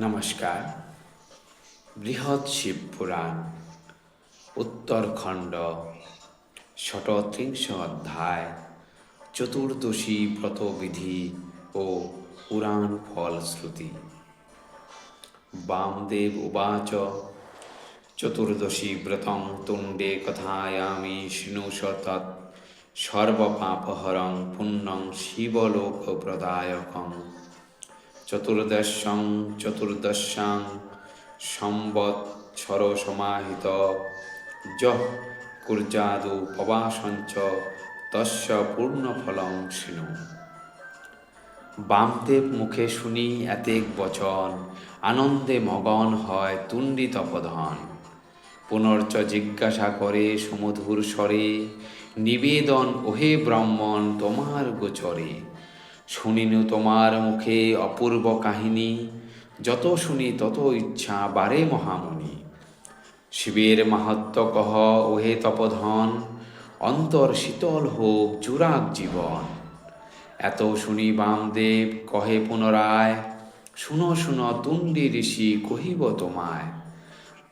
নমস্কার। বৃহৎ শিব পুরাণ, উত্তরখণ্ড ষটত্রিংশ অধ্যায়, চতুর্দশী ব্রতবিধি ও পুরাণ ফলশ্রুতি। বামদেব উবাচ, চতুর্দশী ব্রতং তুণ্ডে কথায়ামি শৃণুষ তৎ সর্বপাপহরং পুণ্যং শিবলোকপ্রদায়কং। চতুর্দশং, চতুর্দশাং সম্বৎসর সমাহিত যহ কুর্যাদু পবাসঞ্চ তস্য পূর্ণফলং শৃণু বামদেব মুখে শুনি এতেক বচন, আনন্দে মগন হয় তুণ্ডি তপধন পুনর্চ জিজ্ঞাসা করে সুমধুর স্বরে, নিবেদন ওহে ব্রাহ্মণ তোমার গোচরে। শুনিনু তোমার মুখে অপূর্ব কাহিনী। যত শুনি তত ইচ্ছা বারে মহামুনি শিবের মাহাত্ম কহ, ওহে তপধন, অন্তর শীতল হোক চুরাক জীবন। এত শুনি বামদেব কহে পুনরায়, শুনো শুনো তুণ্ডি ঋষি কহিব তোমায়।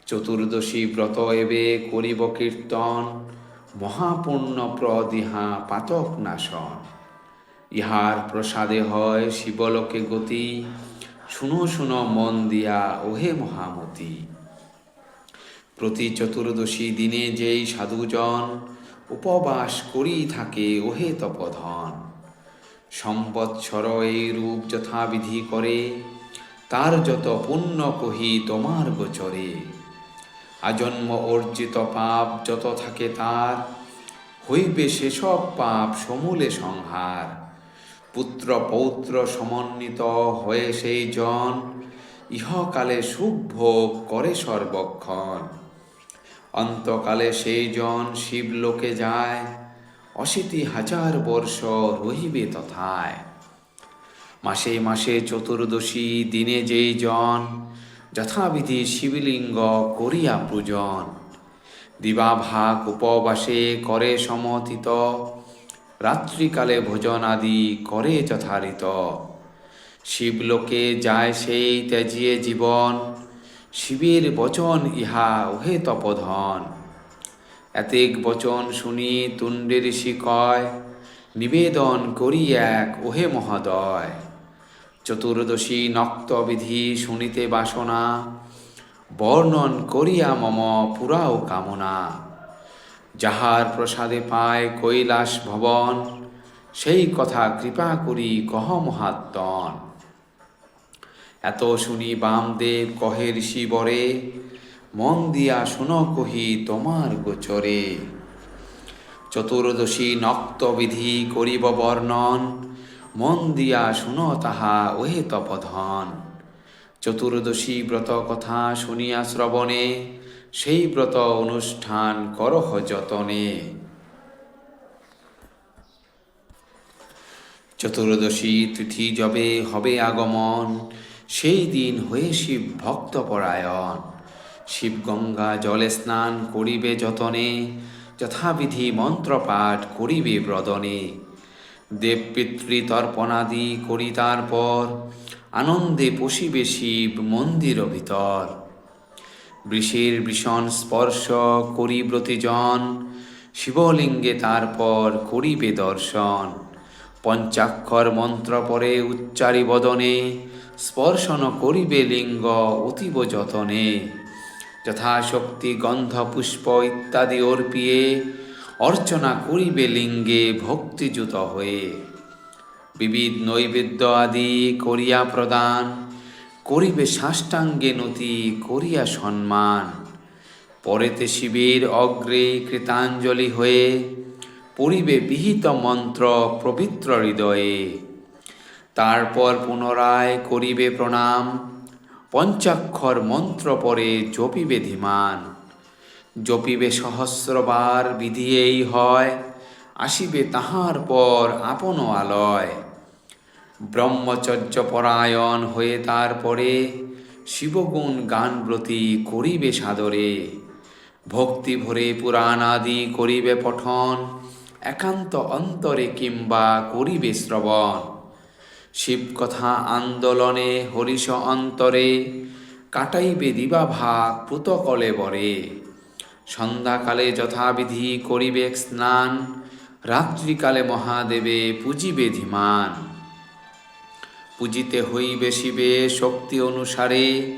চতুর্দশী ব্রত এবে করিব কীর্তন, মহাপূর্ণ প্রদিহা পাতক নাশন। ইহার প্রসাদে হয় শিবলোকে গতি। শুনো শুনো, মন দিয়া, ওহে মহামতি। প্রতি চতুর্দশী দিনে যেই সাধুজন উপবাস করি থাকে, ওহে তপধন। সম্বৎসর এই রূপ যথাবিধি করে, তার যত পুণ্য কহি তোমার গোচরে। আজন্ম অর্জিত পাপ যত থাকে তার, হইবে সেসব পাপ সমূলে সংহার। পুত্র পৌত্র সমন্বিত হয়ে সেই জন, ইহকালে সুখ ভোগ করে সর্বক্ষণ। অন্তকালে সেই জন শিবলোকে যায়, অশীতি হাজার বর্ষ রহিবে তথায়। মাসে মাসে চতুর্দশী দিনে যেই জন, যথাবিধি শিবলিঙ্গ করিয়া পূজন। দিবাভাগ উপবাসে করে সমতিত রাত্রিকালে ভোজন আদি করে যথারিত। শিবলোকে যায় সেই ত্যাজিয়ে জীবন, শিবের বচন ইহা ওহে তপধন। এতেক বচন শুনি তুণ্ডে ঋষি কয় নিবেদন করি এক ওহে মহোদয়। চতুর্দশী নক্তবিধি শুনিতে বাসনা, বর্ণন করিয়া মম পুরাও কামনা। যাহার প্রসাদে পায় কৈলাস ভবন, সেই কথা কৃপা করি কহ মহাত্মন। এত শুনি বামদেব কহে ঋষি বরে মন দিয়া শুন কহি তোমার গোচরে। চতুর্দশী নক্তবিধি করিব বর্ণন, মন দিয়া শুন তাহা ওহে তপধন। চতুর্দশী ব্রত কথা শুনিয়া শ্রবণে সেই ব্রত অনুষ্ঠান করহ যতনে। চতুর্দশী তিথি যবে হবে আগমন, সেই দিন হয়ে শিব ভক্ত পরায়ণ শিব গঙ্গা জলে স্নান করিবে যতনে, যথাবিধি মন্ত্রপাঠ করিবে ব্রদনে দেব তর্পণাদি করি তারপর, আনন্দে পশিবে শিব মন্দির ভিতর। বৃষের ভীষণ স্পর্শ করি ব্রতিজন শিবলিঙ্গে তারপর করিবে দর্শন। পঞ্চাক্ষর মন্ত্র পরে উচ্চারি বদনে স্পর্শন করিবে লিঙ্গ অতীব যতনে। যথাশক্তি, গন্ধ, পুষ্প ইত্যাদি অর্পিয়ে অর্চনা করিবে লিঙ্গে ভক্তিযুত হয়ে। বিবিধ নৈবেদ্য আদি করিয়া প্রদান। করিবে সাষ্টাঙ্গে নতি করিয়া সম্মান পরেতে শিবের অগ্রে কৃতাঞ্জলি হয়ে পড়িবে বিহিত মন্ত্র পবিত্র হৃদয়ে। তারপর পুনরায় করিবে প্রণাম, পঞ্চাক্ষর মন্ত্র পরে জপিবে ধীমান। জপিবে সহস্রবার বিধি এই হয়, আসিবে তাহার পর আপন আলয়। ব্রহ্মচর্য পরায়ণ হয়ে তারপরে শিবগুণ গানব্রতী করিবে সাদরে। ভক্তি ভরে পুরাণ আদি করিবে পঠন, একান্ত অন্তরে কিংবা করিবে শ্রবণ। শিবকথা আন্দোলনে হরিষ অন্তরে, কাটাইবে দিবা ভাগ পুতকলে বরে। সন্ধ্যাকালে যথাবিধি করিবে স্নান, রাত্রিকালে মহাদেবে পূজিবে ধীমান। পূজিতে হইবে শিবে শক্তি অনুসারে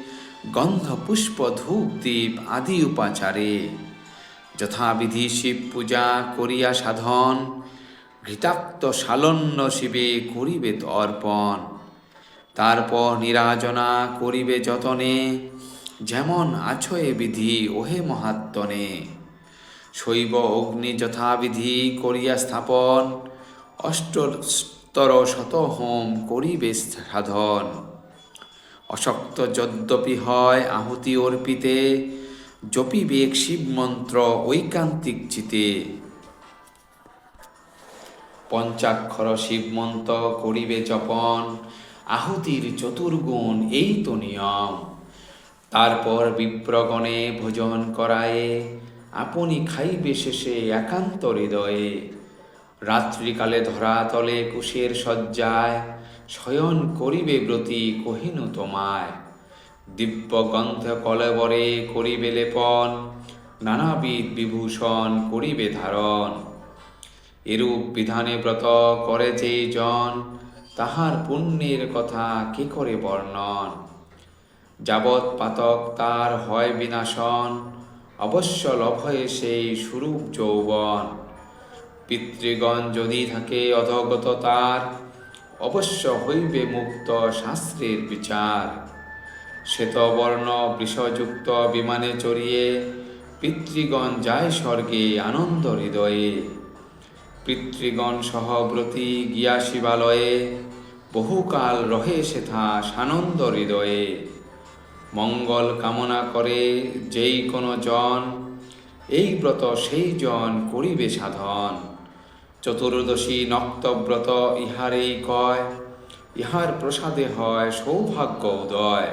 গন্ধ পুষ্প ধূপ দ্বীপ আদি উপাচারে। যথাবিধি শিব পূজা করিয়া সাধন, ঘৃতাক্ত সালন্য শিবে করিবে অর্পণ তারপর নিরাজনা করিবে যতনে, যেমন আছয়ে বিধি ওহে মহাত্মনে। শৈব অগ্নি যথাবিধি করিয়া স্থাপন অষ্টস্তর শত হোম করিবে সাধন। অশক্ত যদ্যপি হয় আহুতি অর্পিতে জপিবেক শিব মন্ত্র ঐকান্তিক চিতে। পঞ্চাক্ষর শিব মন্ত্র করিবে জপন, আহুতির চতুর্গুণ এই তো নিয়ম। তারপর বিপ্রগণে ভোজন করায়ে, আপনি খাইবে শেষে একান্ত হৃদয়ে। রাত্রিকালে ধরাতলে কুশের শয্যায়, শয়ন করিবে ব্রতী কহিনু তোমায়। দিব্য গন্ধ কলেবরে করিবে লেপন, নানাবিধ বিভূষণ করিবে ধারণ। এরূপ বিধানে ব্রত করে যেই জন, তাহার পুণ্যের কথা কি করে বর্ণন? যাবৎ পাতক তার হয় বিনাশন, অবশ্য লভয়ে সেই সুরূপ যৌবন। পিতৃগণ যদি থাকে অধগত তার, অবশ্য হইবে মুক্ত শাস্ত্রের বিচার। শ্বেতবর্ণ বৃষযুক্ত বিমানে চড়িয়ে পিতৃগণ যায় স্বর্গে আনন্দ হৃদয়ে। পিতৃগণ সহব্রতী গিয়া শিবালয়ে, বহুকাল রহে সেথা সানন্দ হৃদয়ে। মঙ্গল কামনা করে যেই কোনো জন, এই ব্রত সেই জন করিবে সাধন। চতুর্দশী নক্তব্রত ইহারেই কয়, ইহার প্রসাদে হয় সৌভাগ্য উদয়।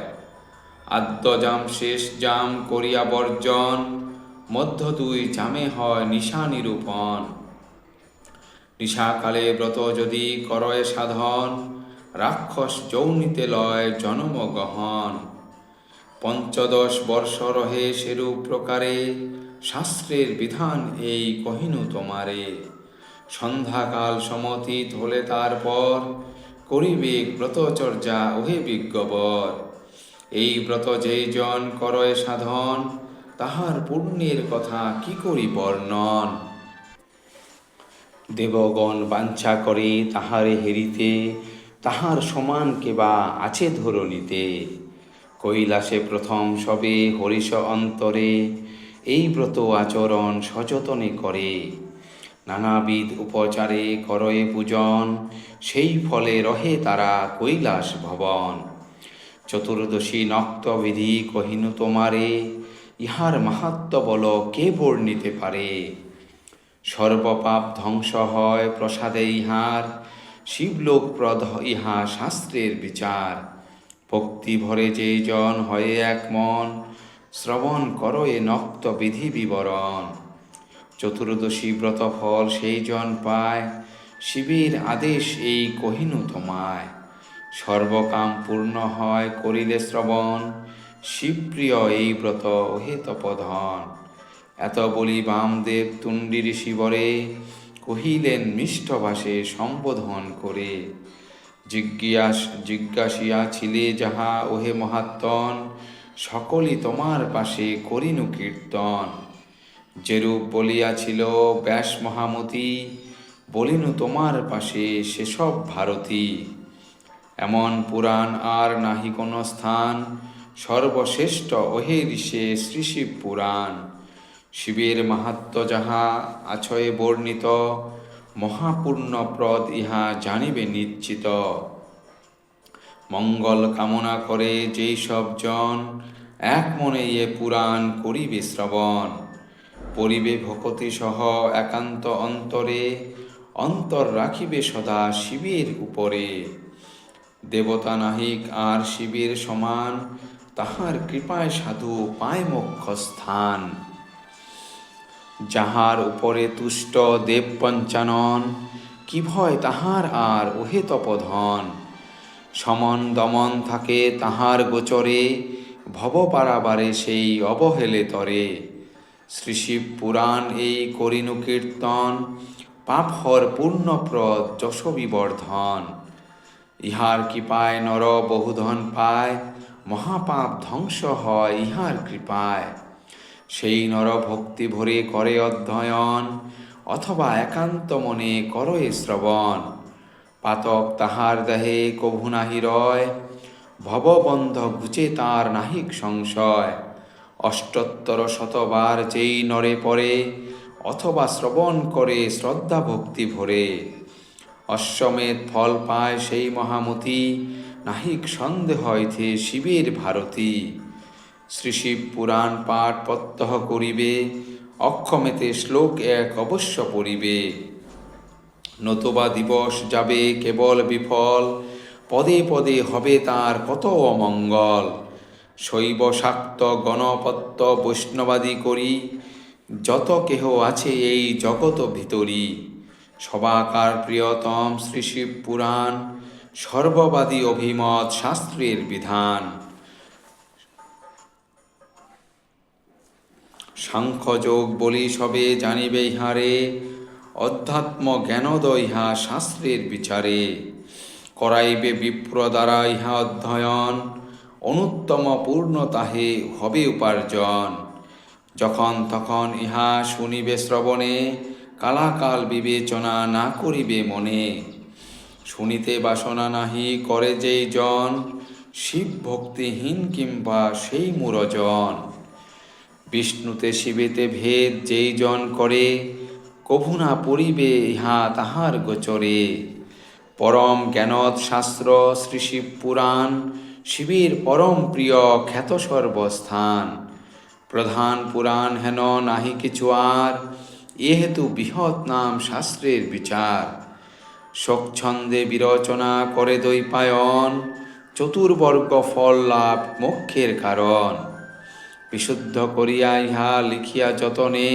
আদ্য জাম শেষ জাম করিয়া বর্জন, মধ্য দুই জামে হয় নিশা নিরূপণ। নিশাকালে ব্রত যদি করয় সাধন, রাক্ষস যৌনিতে লয় জনম গহন। পঞ্চদশ বর্ষ রহে সেরূপ প্রকারে, শাস্ত্রের বিধান এই কহিনু তোমারে। সন্ধ্যাকাল সমতীত হলে তারপর করিবে ব্রতচর্যা ওহে বিজ্ঞবর। এই ব্রত যেই জন করয় সাধন, তাহার পুণ্যের কথা কি করি বর্ণন? দেবগণ বাঞ্ছা করে তাহারে হেরিতে, তাহার সমান কেবা আছে ধরণীতে। কৈলাসে প্রথম সবে হরিষ অন্তরে, এই ব্রত আচরণ সযতনে করে। নানাবিধ উপচারে করয়ে পূজন, সেই ফলে রহে তারা কৈলাস ভবন। চতুর্দশী নক্তবিধি কহিনু তোমারে, ইহার মাহাত্ম বল কে বর্ণিতে পারে? সর্বপাপ ধ্বংস হয় প্রসাদে ইহার শিবলোক প্রদ ইহা শাস্ত্রের বিচার। ভক্তি ভরে যেই জন হয়ে এক মন, শ্রবণ করয়ে নক্ত বিধি বিবরণ। চতুর্দশী ব্রত ফল সেই জন পায়, শিবের আদেশ এই কহিনু তোমায়। সর্বকাম পূর্ণ হয় করিলে শ্রবণ, শিবপ্রিয় এই ব্রত ওহে তপধন। এত বলি বামদেব তুণ্ডির শিবরে কহিলেন মিষ্টভাষে সম্বোধন করে, জিজ্ঞাস, জিজ্ঞাসিয়া ছিলে যাহা, ওহে মহাত্মন, সকলই তোমার পাশে করিনু কীর্তন। যেরূপ বলিয়াছিল ব্যাস মহামতি বলিনু তোমার পাশে সেসব ভারতী। এমন পুরাণ আর নাহি কোনো স্থান, সর্বশ্রেষ্ঠ ওহে ঋষে শ্রী শিব পুরাণ। শিবের মাহাত্ম যাহা আছয়ে বর্ণিত, মহাপূর্ণ মহাপূর্ণপ্রদ ইহা জানিবে নিশ্চিত। মঙ্গল কামনা করে যেই সব জন, এক মনে এ পুরাণ করিবে শ্রবণ। পরিবে ভকতি সহ একান্ত অন্তরে অন্তর রাখিবে সদা শিবের উপরে। দেবতা নাহিক আর শিবের সমান, তাহার কৃপায় সাধু পায় মুখ্য স্থান। যাহার উপরে তুষ্ট দেব পঞ্চানন, কি ভয় তাহার আর ওহে তপধন? সমন দমন থাকে তাহার গোচরে ভব পারাবারে সেই অবহেলে তরে। শ্রী শিব পুরাণ এই করিনু কীর্তন, পাপ হর পূর্ণপ্রদ যশ বিবর্ধন। ইহার কৃপায় নর বহুধন পায়, মহাপাপ ধ্বংস হয় ইহার কৃপায়। সেই নর ভক্তি ভরে করে অধ্যয়ন, অথবা একান্ত মনে করয়ে শ্রবণ। পাতক তাহার দেহে কভু নাহি রয়, ভববন্ধ ঘুচে তার নাহিক সংশয়। অষ্টোত্তর শতবার যেই নরে পরে অথবা শ্রবণ করে শ্রদ্ধা ভক্তি ভরে। অশ্বমেধ ফল পায় সেই মহামতি, নাহিক সন্দেহ হইতে শিবের ভারতী। শ্রী শিব পুরাণ পাঠ প্রত্যহ করিবে, অক্ষমেতে শ্লোক এক অবশ্য পড়িবে। নতুবা দিবস যাবে কেবল বিফল, পদে পদে হবে তার কত অমঙ্গল। শৈব শাক্ত গণপত্য বৈষ্ণবাদী করি, যত কেহ আছে এই জগত ভিতরি সবাকার প্রিয়তম শ্রী শিব পুরাণ, সর্ববাদী অভিমত শাস্ত্রের বিধান। সাংখ্যযোগ বলি সবে জানিবে ইহারে, অধ্যাত্ম জ্ঞানদ ইহা শাস্ত্রের বিচারে, করাইবে বিপ্র দ্বারা ইহা অধ্যয়ন অনুত্তম পূর্ণ তাহে হবে উপার্জন। যখন তখন ইহা শুনিবে শ্রবণে, কালাকাল বিবেচনা না করিবে মনে। শুনিতে বাসনা নাহি করে যেই জন, শিব ভক্তিহীন কিংবা সেই মুরজন। বিষ্ণুতে শিবেতে ভেদ যেই জন করে, কভু না পড়িবে ইহা তাহার গোচরে। পরম জ্ঞানত শাস্ত্র শ্রী শিব পুরাণ শিবের পরম প্রিয় খ্যাত সর্বস্থান প্রধান পুরাণ হেন নাহি কিছু আর এহেতু বৃহৎ নাম শাস্ত্রের বিচার। শোকছন্দে বিরচনা করে দৈপায়ন চতুর্বর্গ ফল লাভ মোক্ষের কারণ। বিশুদ্ধ করিয়া ইহা লিখিয়া যতনে,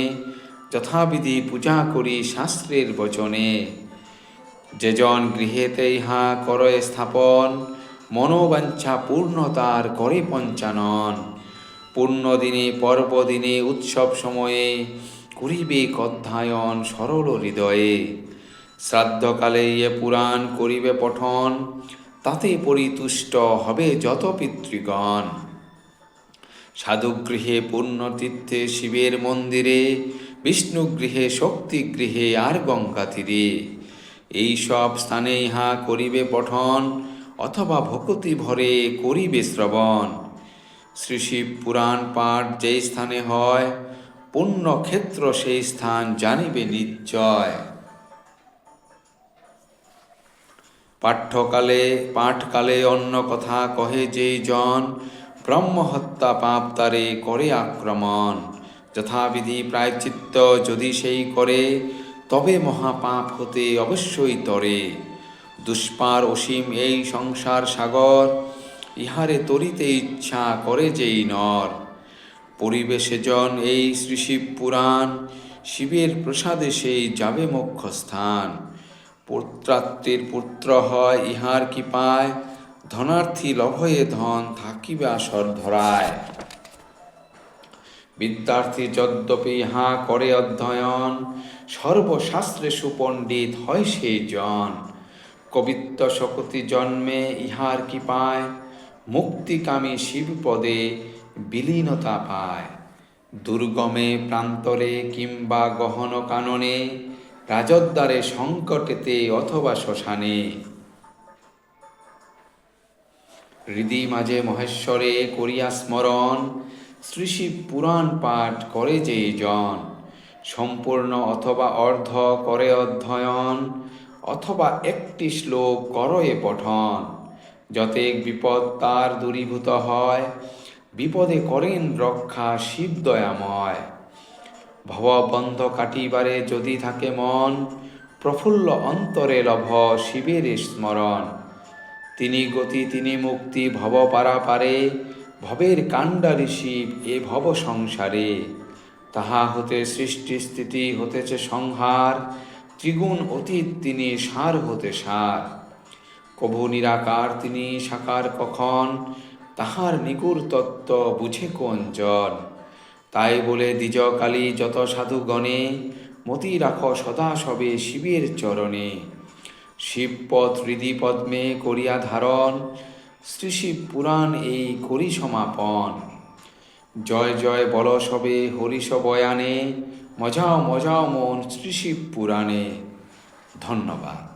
যথাবিধি পূজা করি শাস্ত্রের বচনে। যেজন গৃহেতে ইহা করে স্থাপন মনোবাঞ্ছা পূর্ণতার করে পঞ্চানন। পূর্ণদিনে, পর্বদিনে, উৎসব সময়ে করিবে অধ্যায়ন সরল হৃদয়ে। শ্রাদ্ধকালে ইয়ে পুরাণ করিবে পঠন, তাতে পরিতুষ্ট হবে যত পিতৃগণ। সাধুগৃহে পূর্ণতীর্থে শিবের মন্দিরে, বিষ্ণুগৃহে শক্তিগৃহে আর গঙ্গা তীরে। এই সব স্থানে ইহা করিবে পঠন অথবা ভকতি ভরে করিবে শ্রবণ। শ্রী শিব পুরাণ পাঠ যেই স্থানে হয়, পুণ্যক্ষেত্র সেই স্থান জানিবে নিশ্চয়। পাঠ্যকালে, পাঠকালে অন্য কথা কহে যেই জন, ব্রহ্মহত্যা পাপ তারে করে আক্রমণ। যথাবিধি প্রায়চিত্ত যদি সেই করে, তবে মহাপাপ হতে অবশ্যই তরে। দুষ্পার অসীম এই সংসার সাগর, ইহারে তরিতে ইচ্ছা করে যেই নর। পরিবেশে জন এই শ্রী শিব পুরাণ, শিবের প্রসাদে সেই যাবে মোক্ষ স্থান পুত্রাত্রের পুত্র হয় ইহার কি পায় ধনার্থী লভয়ে ধন থাকিবে ধরায় বিদ্যার্থী যদ্যপি ইহা করে অধ্যয়ন, সর্বশাস্ত্রে সুপণ্ডিত হয় সেই জন। কবিত্ব শকতি জন্মে ইহার কি পায় মুক্তিকামী শিবপদে বিলীনতা পায়। দুর্গমে প্রান্তরে কিংবা গহন কাননে, রাজদ্বারে সংকটেতে অথবা শ্মশানে। হৃদি মাঝে মহেশ্বরে করিয়া স্মরণ, শ্রী শিব পুরাণ পাঠ করে যে জন। সম্পূর্ণ অথবা অর্ধ করে অধ্যয়ন অথবা একটি শ্লোক করয়ে পঠন। যতেক বিপদ তার দূরীভূত হয়, বিপদে করেন রক্ষা শিব দয়াময় ভববন্ধ কাটিবারে যদি থাকে মন, প্রফুল্ল অন্তরে লভ শিবের স্মরণ। তিনি গতি, তিনি মুক্তি, ভব পারা পারে ভবের কাণ্ডারি শিব এ ভব সংসারে। তাহা হতে সৃষ্টি স্থিতি হতেছে সংহার ত্রিগুণ অতীত তিনি সার হতে সার। কভু নিরাকার তিনি সাকার কখন? তাহার নিগুর তত্ত্ব বুঝে কোন জন? তাই বলে দ্বিজকালী যত সাধুগণে, মতি রাখ সদা সবে শিবের চরণে। শিবপথ হৃদি পদ্মে করিয়া ধারণ, শ্রী শিব পুরাণ এই করি সমাপন। জয় জয় বল সবে হরিষ বয়ানে মজাও মজাও মন শ্রী শিব পুরাণে ধন্যবাদ।